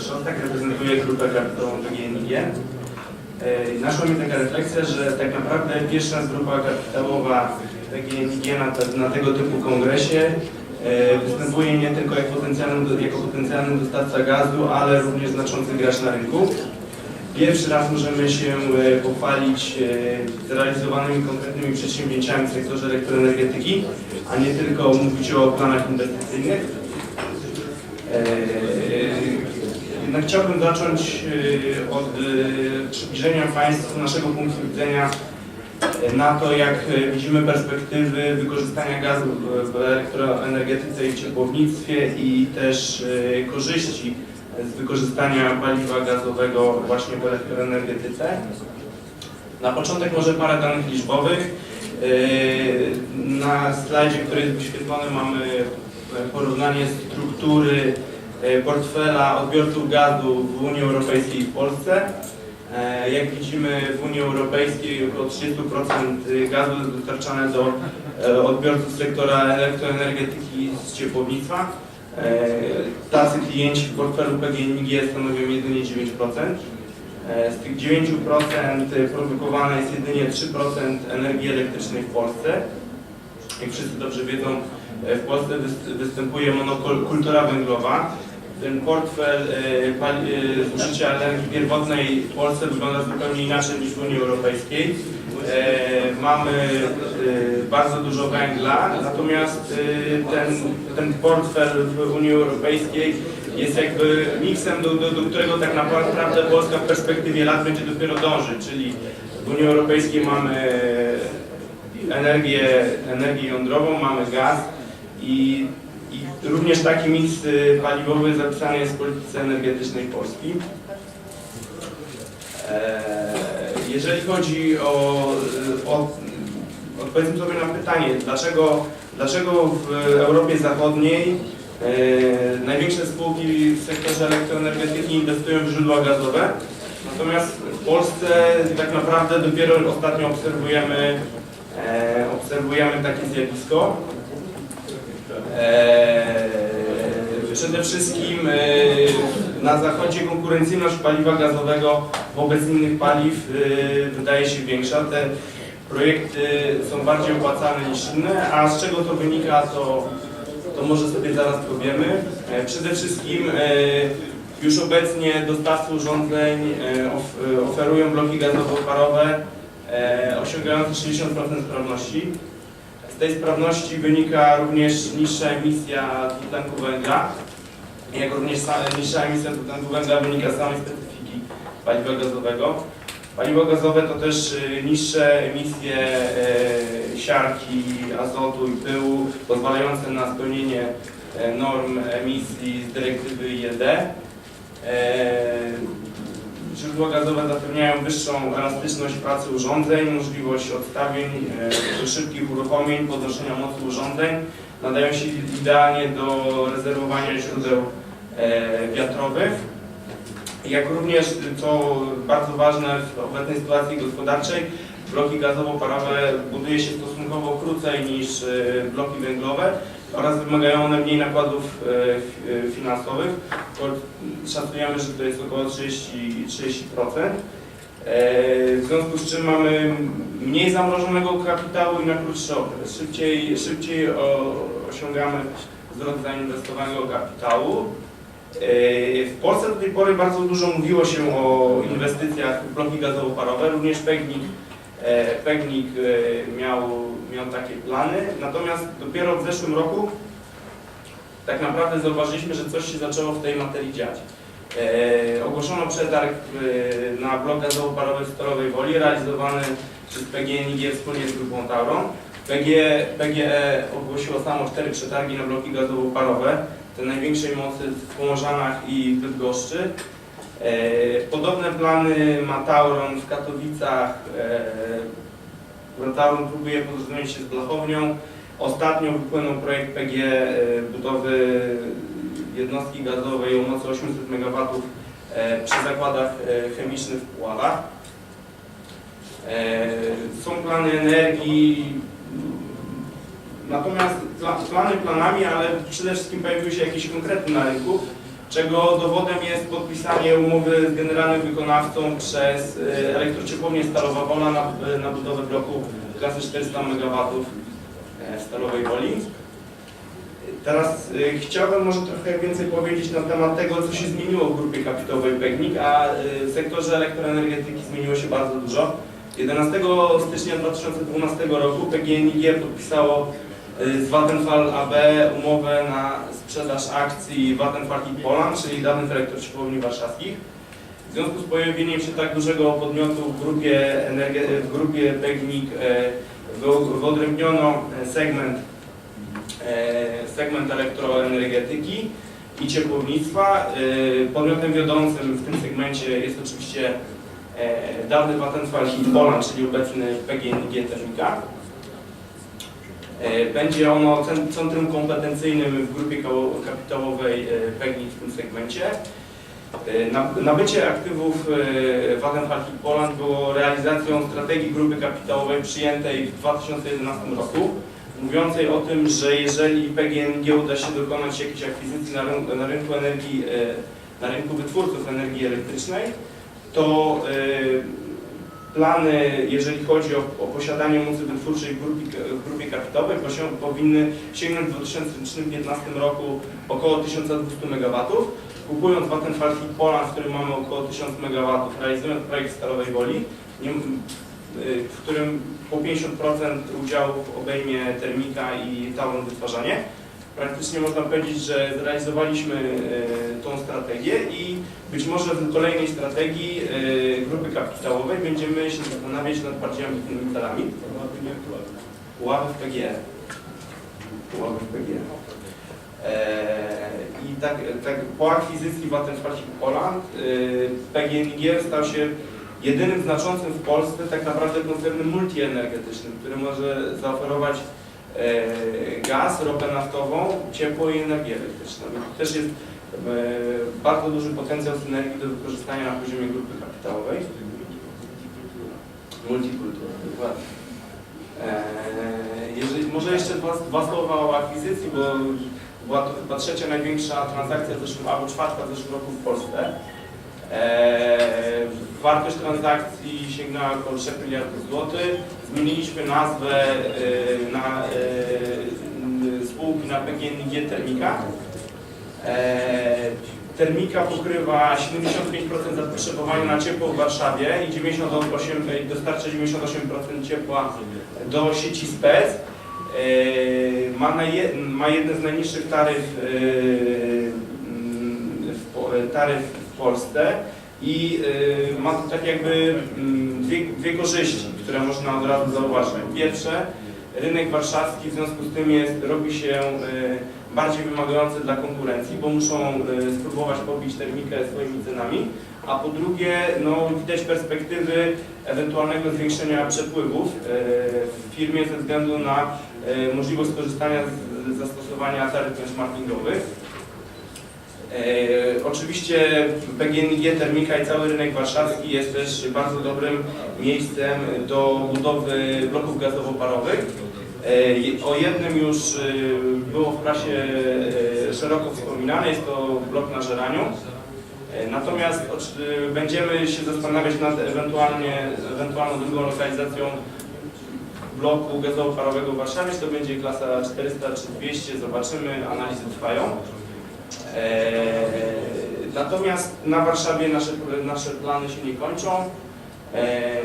Szostak, reprezentuję grupę kapitałową PGNiG. E, Naszła mi taka refleksja, że tak naprawdę pierwsza raz grupa kapitałowa PGNiG na, na tego typu kongresie e, występuje nie tylko jak potencjalny, jako potencjalny dostawca gazu, ale również znaczący gracz na rynku. Pierwszy raz możemy się e, pochwalić zrealizowanymi konkretnymi przedsięwzięciami w sektorze elektroenergetyki, a nie tylko mówić o planach inwestycyjnych. Jednak chciałbym zacząć e, od e, przybliżenia Państwu naszego punktu widzenia e, na to, jak widzimy perspektywy wykorzystania gazu w- elektroenergetyce i ciepłownictwie i też korzyści z wykorzystania paliwa gazowego właśnie w elektroenergetyce. Na początek może parę danych liczbowych. Na slajdzie, który jest wyświetlony mamy porównanie struktury portfela odbiorców gazu w Unii Europejskiej i w Polsce. E, Jak widzimy w Unii Europejskiej około 30% gazu jest dostarczane do e, odbiorców sektora elektroenergetyki z ciepłownictwa. E, Tacy klienci w portfelu PGNiG stanowią jedynie 9%. E, Z tych 9% produkowane jest jedynie 3% energii elektrycznej w Polsce. Jak wszyscy dobrze wiedzą, e, w Polsce wys- występuje monokultura węglowa. Ten portfel pali- e, zużycia energii pierwotnej w Polsce wygląda zupełnie inaczej niż w Unii Europejskiej. E, Mamy e, bardzo dużo węgla, natomiast ten, ten portfel w Unii Europejskiej jest jakby miksem, do, do, do którego tak naprawdę Polska w perspektywie lat będzie dopiero dążyć, czyli w Unii Europejskiej mamy energię, energię jądrową, mamy gaz i również taki miks y, paliwowy zapisany jest w polityce energetycznej Polski. Eee, Jeżeli chodzi o, o odpowiedzmy sobie na pytanie, dlaczego, dlaczego w Europie Zachodniej e, największe spółki w sektorze elektroenergetyki inwestują w źródła gazowe, natomiast w Polsce tak naprawdę dopiero ostatnio obserwujemy, e, obserwujemy takie zjawisko. E, Przede wszystkim e, na zachodzie konkurencyjność paliwa gazowego wobec innych paliw e, wydaje się większa. Te projekty są bardziej opłacalne niż inne, a z czego to wynika, to, to może sobie zaraz powiemy. Przede wszystkim już obecnie dostawcy urządzeń of- oferują bloki gazowo-parowe osiągające 60% sprawności. Tej sprawności wynika również niższa emisja dwutlenku węgla, jak również niższa emisja dwutlenku węgla wynika z samej specyfiki paliwa gazowego. Paliwo gazowe to też y, niższe emisje e, siarki, azotu i pyłu, pozwalające na spełnienie e, norm emisji z dyrektywy IED. Źródła gazowe zapewniają wyższą elastyczność pracy urządzeń, możliwość odstawień, e, szybkich uruchomień, podnoszenia mocy urządzeń. Nadają się idealnie do rezerwowania źródeł e, wiatrowych. Jak również, co bardzo ważne w obecnej sytuacji gospodarczej, bloki gazowo-parowe buduje się stosunkowo krócej niż e, bloki węglowe oraz wymagają one mniej nakładów e, e, finansowych. Szacujemy, że to jest około 30, 30%. E, W związku z czym mamy mniej zamrożonego kapitału i na krótszy okres. Szybciej, szybciej osiągamy wzrost zainwestowanego kapitału. W Polsce do tej pory bardzo dużo mówiło się o inwestycjach w bloki gazowo-parowe, również PEGNIK, PEGNIK miał, miał takie plany, natomiast dopiero w zeszłym roku tak naprawdę zauważyliśmy, że coś się zaczęło w tej materii dziać. E, ogłoszono przetarg e, na blok gazowo-parowy w Stalowej Woli, realizowany przez PGNiG wspólnie z grupą Tauron. PG, PGE ogłosiło samo cztery przetargi na bloki gazowo-parowe, te największej mocy w Pomorzanach i w Bydgoszczy. E, Podobne plany ma Tauron w Katowicach. e, Tauron próbuje porozumieć się z Blachownią. Ostatnio wypłynął projekt PG e, budowy jednostki gazowej o mocy 800 MW e, przy zakładach e, chemicznych w Puławach. Są plany energii, natomiast pla- plany planami, ale przede wszystkim pojawiły się jakieś konkrety na rynku. Czego dowodem jest podpisanie umowy z generalnym wykonawcą przez e, elektrociepłownię Stalowa Wola na, na budowę bloku klasy 400 MW w Stalowej Woli. Teraz y, chciałbym może trochę więcej powiedzieć na temat tego, co się zmieniło w grupie kapitałowej PEGNIK, a y, w sektorze elektroenergetyki zmieniło się bardzo dużo. 11 stycznia 2012 roku PGNiG podpisało y, z Vattenfall AB umowę na sprzedaż akcji Vattenfall i Poland, czyli dawnych elektrociepłowni warszawskich. W związku z pojawieniem się tak dużego podmiotu w grupie, energe- w grupie PEGNIK y, wy- wyodrębniono segment e, segment elektroenergetyki i ciepłownictwa. Podmiotem wiodącym w tym segmencie jest oczywiście dawny Vattenfall Poland, czyli obecny PGNiG Termika. E, Będzie ono cen- centrum kompetencyjnym w grupie kapitałowej e, PGNiG w tym segmencie. E, na- Nabycie aktywów Vattenfall Poland było realizacją strategii grupy kapitałowej przyjętej w 2011 roku mówiącej o tym, że jeżeli PGNiG uda się dokonać jakiejś akwizycji na rynku, na rynku energii, na rynku wytwórców energii elektrycznej, to plany, jeżeli chodzi o, o posiadanie mocy wytwórczej w grupie, w grupie kapitałowej, powinny sięgnąć w 2015 roku około 1200 MW. Kupując Vattenfall Poland, w którym mamy około 1000 MW, realizując projekt Stalowej Woli, w którym po 50% udziałów obejmie termika i talon wytwarzanie. Praktycznie można powiedzieć, że zrealizowaliśmy y, tą strategię i być może w kolejnej strategii y, grupy kapitałowej będziemy się zastanawiać nad bardziej ambitnymi celami. Puławy w PGE. Puławy w PGE. I tak, tak po akwizycji Vattenfall Poland y, PGNiG stał się jedynym znaczącym w Polsce tak naprawdę koncernem multienergetycznym, który może zaoferować e, gaz, ropę naftową, ciepło i energię elektryczną. Tu też jest e, bardzo duży potencjał synergii do wykorzystania na poziomie grupy kapitałowej. Multikultura, dokładnie. E, jeżeli, może jeszcze dwa, dwa słowa o akwizycji, bo była to chyba trzecia największa transakcja w zeszłym, albo czwarta w zeszłym roku w Polsce. Wartość transakcji sięgnęła około 3 miliardów złotych. Zmieniliśmy nazwę e, na e, spółki na PGNiG Termika. Eee, Termika pokrywa 75% zapotrzebowania na ciepło w Warszawie i 98, i dostarcza 98% ciepła do sieci SPEC. Eee, Ma, naje, ma jedne z najniższych taryf, Po- taryf w Polsce i e, ma to tak jakby mm, dwie, dwie korzyści, które można od razu zauważyć. Pierwsze, rynek warszawski w związku z tym jest, robi się e, bardziej wymagający dla konkurencji, bo muszą e, spróbować pobić termikę swoimi cenami, a po drugie no, widać perspektywy ewentualnego zwiększenia przepływów w firmie ze względu na możliwość skorzystania z zastosowania taryf benchmarkingowych. E, oczywiście PGNiG Termika i cały rynek warszawski jest też bardzo dobrym miejscem do budowy bloków gazowo-parowych. E, o jednym już e, było w prasie szeroko wspominane, jest to blok na Żeraniu. Natomiast będziemy się zastanawiać nad ewentualnie, ewentualną drugą lokalizacją bloku gazowo-parowego w Warszawie, to będzie klasa 400 czy 200, zobaczymy, analizy trwają. Eee, natomiast na Warszawie nasze, nasze plany się nie kończą, eee,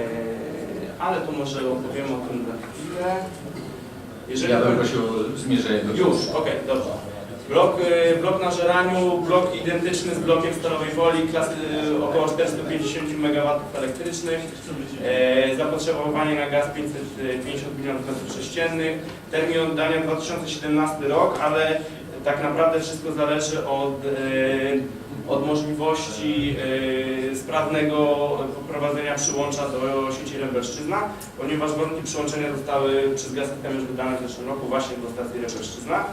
ale to może opowiem o tym za chwilę. Jeżeli Ja bym prosił o zmierzenie do już, okej, dobrze. Blok, y, blok na Żeraniu, blok identyczny z blokiem Stalowej Woli, klasy około 450 MW elektrycznych, e, zapotrzebowanie na gaz 550 milionów metrów sześciennych, termin oddania 2017 rok, ale tak naprawdę wszystko zależy od, e, od możliwości e, sprawnego poprowadzenia przyłącza do sieci Lębeszczyzna, ponieważ warunki przyłączenia zostały przez Gaz-System już wydane w zeszłym roku właśnie do stacji Lębeszczyzna.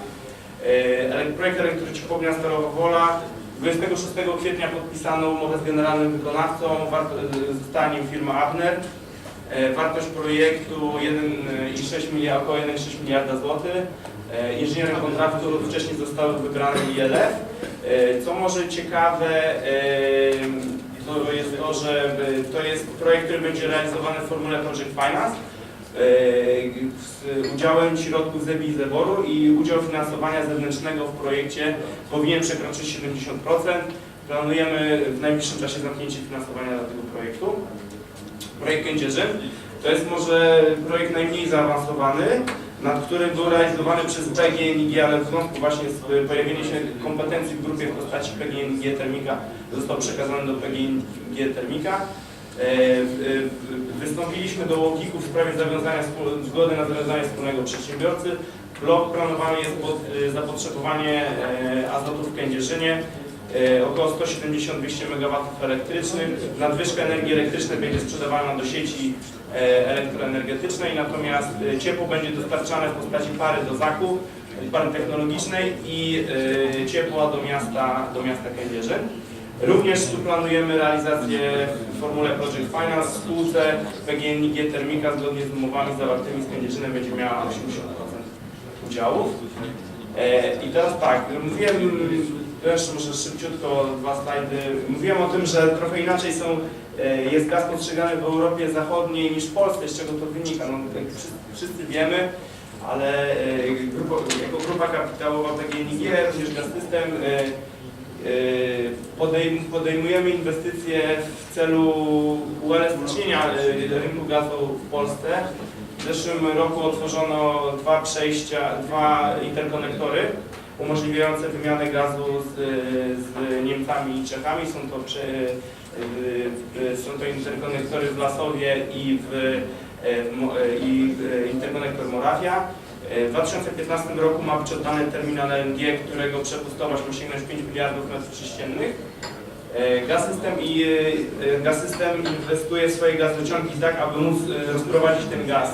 E, Projekt elektrociepłownia Stalowa Wola 26 kwietnia podpisano umowę z generalnym wykonawcą, została firma Abner. Wartość projektu 1,6 miliarda, około 1,6 miliarda złotych. E, Inżynierem kontraktu wcześniej zostały wybrane ILF. E, Co może ciekawe, e, to jest to, że to jest projekt, który będzie realizowany w formule Project Finance z udziałem środków z EBI i Zeboru i udział finansowania zewnętrznego w projekcie powinien przekroczyć 70%. Planujemy w najbliższym czasie zamknięcie finansowania dla tego projektu. Projekt Kędzierzyn to jest może projekt najmniej zaawansowany, nad którym był realizowany przez PGNiG, ale w związku właśnie z pojawieniem się kompetencji w grupie w postaci PGNiG Termika został przekazany do PGNiG Termika. E, w- Wystąpiliśmy do UOKiK-u w sprawie zawiązania zgody na zawiązanie wspólnego przedsiębiorcy. Blok planowany jest pod e, zapotrzebowanie e, azotu w Kędzierzynie e, około 170-200 MW elektrycznych. Nadwyżka energii elektrycznej będzie sprzedawana do sieci elektroenergetycznej, natomiast e, ciepło będzie dostarczane w postaci pary do zakup, pary technologicznej i e, ciepła do miasta, do miasta Kędzierzyn. Również tu planujemy realizację w formule Project Finance w spółce PGNiG Termika zgodnie z umowami zawartymi z Kędzierzynem będzie miała 80% udziałów. E, I teraz tak, mówiłem, jeszcze może szybciutko dwa slajdy, mówiłem o tym, że trochę inaczej są, e, jest gaz postrzegany w Europie Zachodniej niż w Polsce, z czego to wynika. No, wszyscy, wszyscy wiemy, ale e, jako grupa kapitałowa PGNiG, również Gaz System, e, e, podejm, podejmujemy inwestycje w celu uelastycznienia e, rynku gazu w Polsce. W zeszłym roku otworzono dwa przejścia, dwa interkonektory umożliwiające wymianę gazu z, z Niemcami i Czechami. Są to, są to interkonektory w Lasowie i, w, e, e, i w, interkonektor Morawia. E, W 2015 roku ma być oddany terminal LNG, którego przepustowość ma sięgnąć 5 miliardów metrów sześciennych. E, Gaz System, i, e, Gaz System inwestuje w swoje gazociągi tak, aby móc e, rozprowadzić ten gaz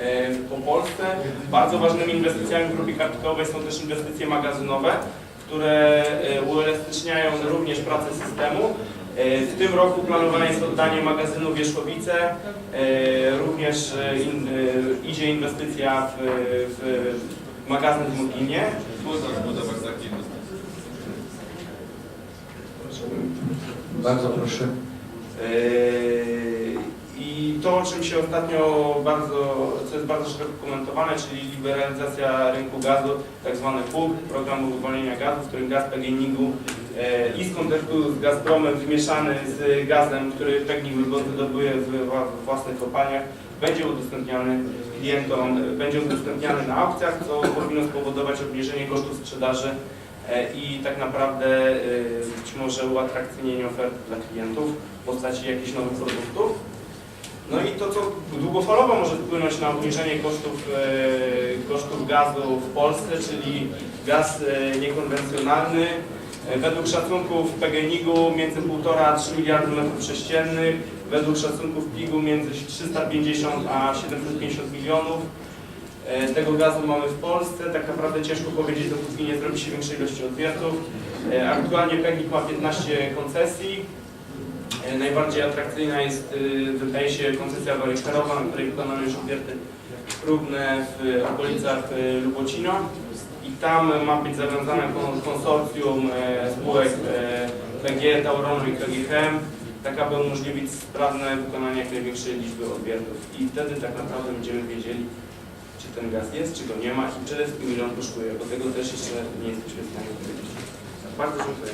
e, po Polsce. Bardzo ważnymi inwestycjami w grupie kapitałowej są też inwestycje magazynowe, które e, uelastyczniają również pracę systemu. E, W tym roku planowane jest oddanie magazynu Wierzchowice, e, również e, in, idzie inwestycja w, w magazyn w Moginie. Bardzo proszę. I to, o czym się ostatnio bardzo, co jest bardzo szeroko komentowane, czyli liberalizacja rynku gazu, tak zwany PUG, programu uwolnienia gazu, w którym gaz PGNiG-u e, i z kontaktu z Gazpromem wymieszany z gazem, który PGNiG wydobuje w wła- własnych kopalniach, będzie udostępniany klientom, będzie udostępniany na aukcjach, co powinno spowodować obniżenie kosztów sprzedaży e, i tak naprawdę e, być może uatrakcyjnienie oferty dla klientów w postaci jakichś nowych produktów. No i to, co długofalowo może wpłynąć na obniżenie kosztów, e, kosztów gazu w Polsce, czyli gaz e, niekonwencjonalny. E, Według szacunków PGNiG-u między 1,5 a 3 miliardy metrów sześciennych, według szacunków PIG-u między 350 a 750 milionów. Tego gazu mamy w Polsce, tak naprawdę ciężko powiedzieć, dopóki nie zrobi się większej ilości odwiertów. Aktualnie PGNiG ma 15 koncesji. E, Najbardziej atrakcyjna jest, y, wydaje się, koncepcja Warykarowa, na której wykonano już odwierty próbne w okolicach y, Lubocina. I tam ma być zawiązane kon- konsorcjum e, spółek e, PG, Tauronu i KGHM, tak aby umożliwić sprawne wykonanie jak największej liczby odwiertów. I wtedy tak naprawdę będziemy wiedzieli, czy ten gaz jest, czy go nie ma i przede wszystkim ile on kosztuje, bo tego też jeszcze nie jesteśmy w stanie powiedzieć. Bardzo dziękuję.